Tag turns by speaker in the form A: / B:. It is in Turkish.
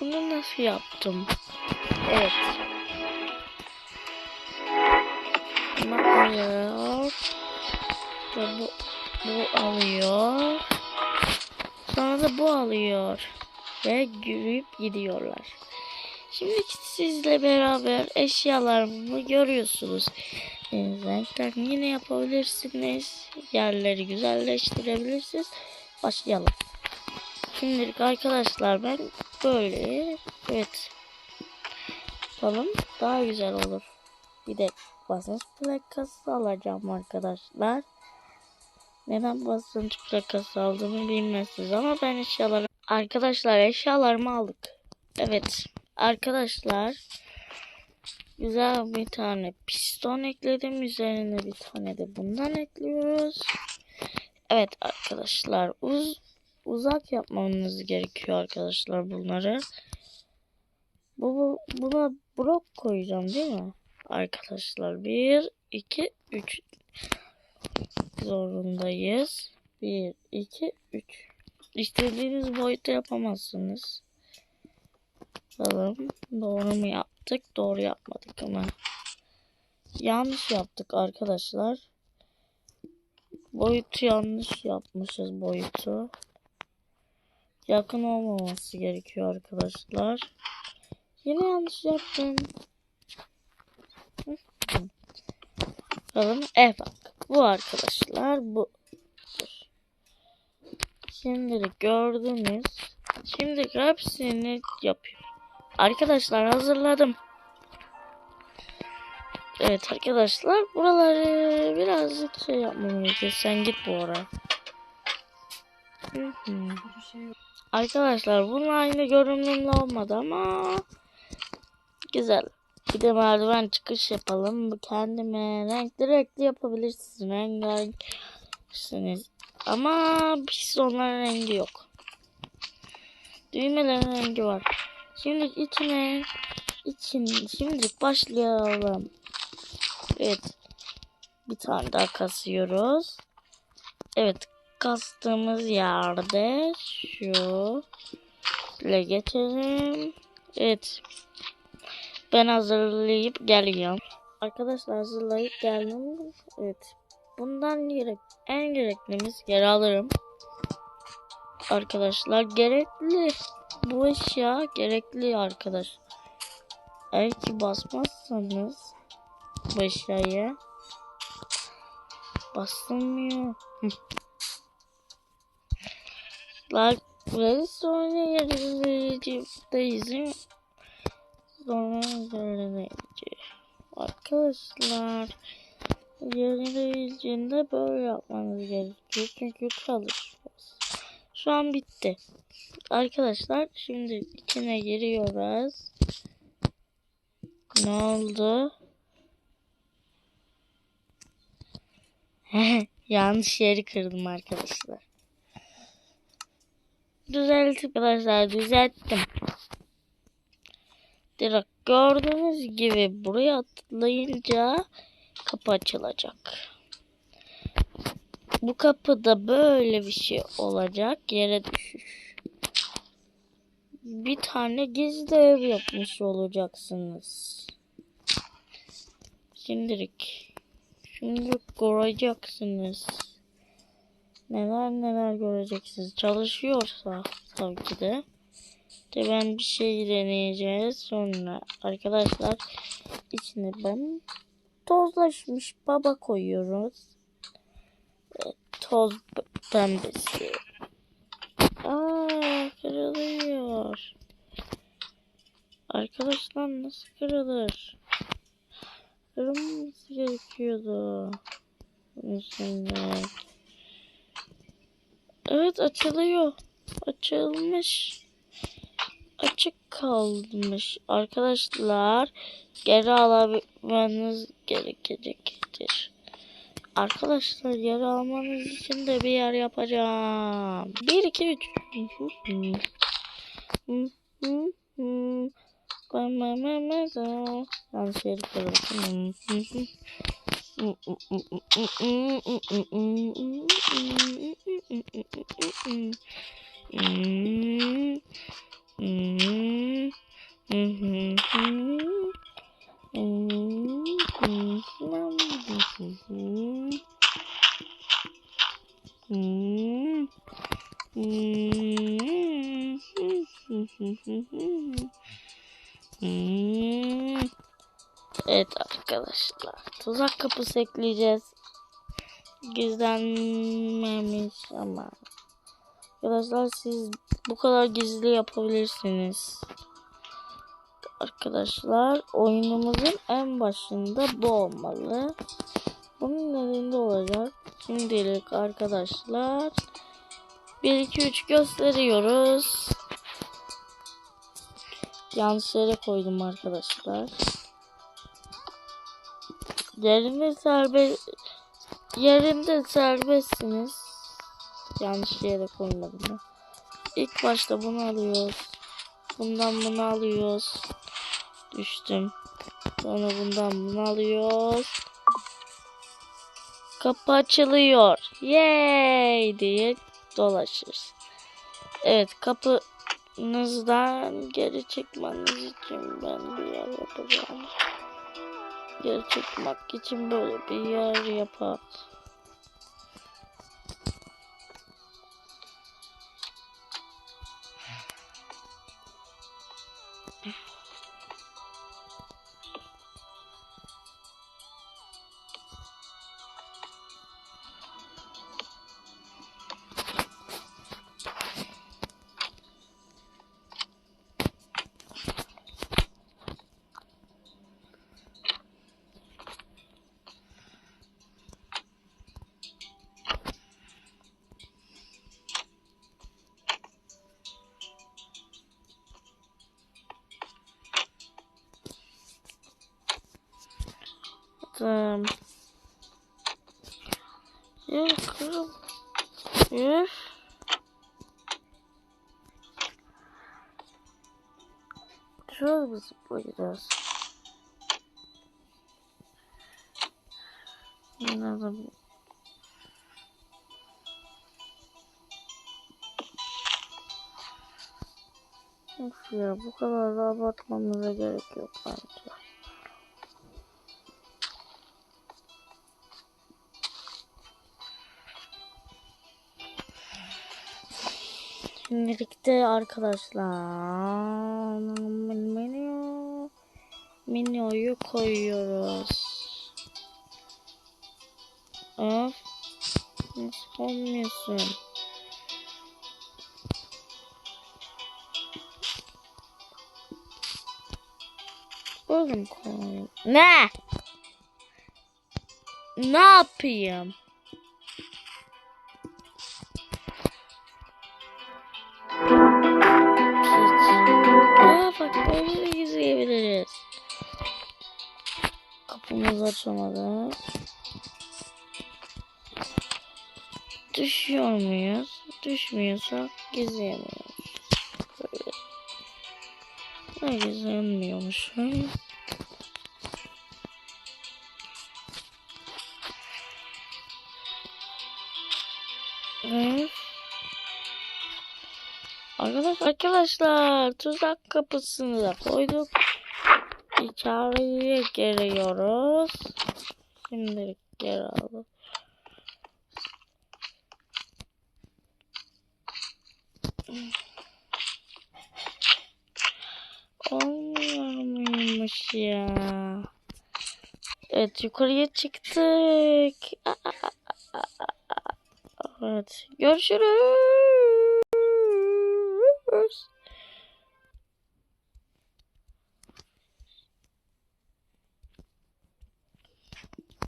A: bunu nasıl yaptım? Evet. Bunu alıyor. Ve bu, bu alıyor. Sonra da bu alıyor. Ve yürüyüp gidiyorlar. Şimdi sizle beraber eşyalarımı görüyorsunuz. E, renklerini yine yapabilirsiniz. Yerleri güzelleştirebilirsiniz. Başlayalım. Şimdilik arkadaşlar ben böyle evet yapalım daha güzel olur. Bir de basınç plakası alacağım arkadaşlar. Neden basınç plakası aldığımı bilmezsiniz ama ben eşyaları arkadaşlar eşyalarımı aldık. Evet arkadaşlar güzel bir tane piston ekledim üzerine bir tane de bundan ekliyoruz. Evet arkadaşlar uz uzak yapmamız gerekiyor arkadaşlar bunları. Bu, bu buna blok koyacağım değil mi? Arkadaşlar 1 2 3 zorundayız. 1 2 3 İstediğiniz boyutta yapamazsınız. Bakalım doğru mu yaptık? Doğru yapmadık ama. Yanlış yaptık arkadaşlar. Boyutu yanlış yapmışız boyutu. Yakın olmaması gerekiyor arkadaşlar. Yine yanlış yaptım. Bakalım. Evet bak. Bu arkadaşlar bu. Şimdilik gördünüz. Şimdi hepsini yapıyorum. Arkadaşlar hazırladım. Evet arkadaşlar buraları birazcık şey yapmam gerekiyor. Sen git bu ara. Hı hı. Arkadaşlar bunun aynı görünümlü olmadı ama güzel. Bir de merdiven çıkış yapalım. Kendime renkli renkli yapabilirsiniz. Rengarenksiniz. Ama pistonların rengi yok. Düğmelerin rengi var. Şimdi içine için şimdi başlayalım. Evet. Bir tane daha kasıyoruz. Evet. Kastığımız yerde şu ile geçelim. Evet. Ben hazırlayıp geliyorum. Arkadaşlar hazırlayıp geldim. Evet. Bundan gerek en gereklimiz geri alırım. Arkadaşlar gerekli. Bu eşya gerekli arkadaş. Eğer ki basmazsanız bu eşyayı basılmıyor. Like ve sonra yarışmacıdayız. Sonra yarışmacı. Arkadaşlar yarışmacında böyle yapmanız gerekiyor. Çünkü kalır. Şu an bitti. Arkadaşlar şimdi içine giriyoruz. Ne oldu? Yanlış yeri kırdım arkadaşlar. Düzelttim arkadaşlar düzelttim. Direkt gördüğünüz gibi buraya atlayınca kapı açılacak. Bu kapıda böyle bir şey olacak. Yere düşüş. Bir tane gizli ev yapmış olacaksınız. Şimdilik. Şimdi göreceksin. Neler neler göreceksiniz. Çalışıyorsa tabii ki de. De ben bir şey deneyeceğiz sonra. Arkadaşlar içine ben tozlaşmış baba koyuyoruz. Toz pembesi. Aa kırılıyor. Arkadaşlar nasıl kırılır? Kırılması gerekiyordu. Şimdi. Evet açılıyor. Açılmış. Açık kalmış. Arkadaşlar geri alabilmeniz gerekecektir. Arkadaşlar yer almanız için de bir yer yapacağım. 1 2 3 Yanlış yeri koydum. Mm-hmm. Evet arkadaşlar. Tuzak kapısı ekleyeceğiz. Gizlenmemiş ama. Arkadaşlar siz bu kadar gizli yapabilirsiniz. Arkadaşlar oyunumuzun en başında bu olmalı. Bunun nedeni olacak. Şimdilik arkadaşlar 1 2 3 gösteriyoruz. Yanlış yere koydum arkadaşlar. Yerinde serbest yerinde serbestsiniz. Yanlış yere koymadım. İlk başta bunu alıyoruz. Bundan bunu alıyoruz. Düştüm. Sonra bundan bunu alıyoruz. Kapı açılıyor. Yay diye dolaşırız. Evet kapınızdan geri çıkmanız için ben bir yer yapacağım. Geri çıkmak için böyle bir yer yapar. Tamam. Yürü kızım. Yürü. Şöyle bir zıplayacağız. Bu? Of ya bu kadar da abartmamıza gerek yok bence. Şimdilik de arkadaşlar menü menüyü koyuyoruz. Öf. Nasıl olmuyorsun? Oğlum koy. Ne? Ne yapayım? De gizleyebiliriz. Kapımızı açamadık. Düşüyor muyuz? Düşmüyorsak gizleyemiyoruz. Böyle. Ne gizlenmiyormuşum. Arkadaşlar, arkadaşlar tuzak kapısını da koyduk. İçeriye giriyoruz. Şimdilik geri alalım. Olmuyor muymuş ya? Evet yukarıya çıktık. Evet görüşürüz. Bruce?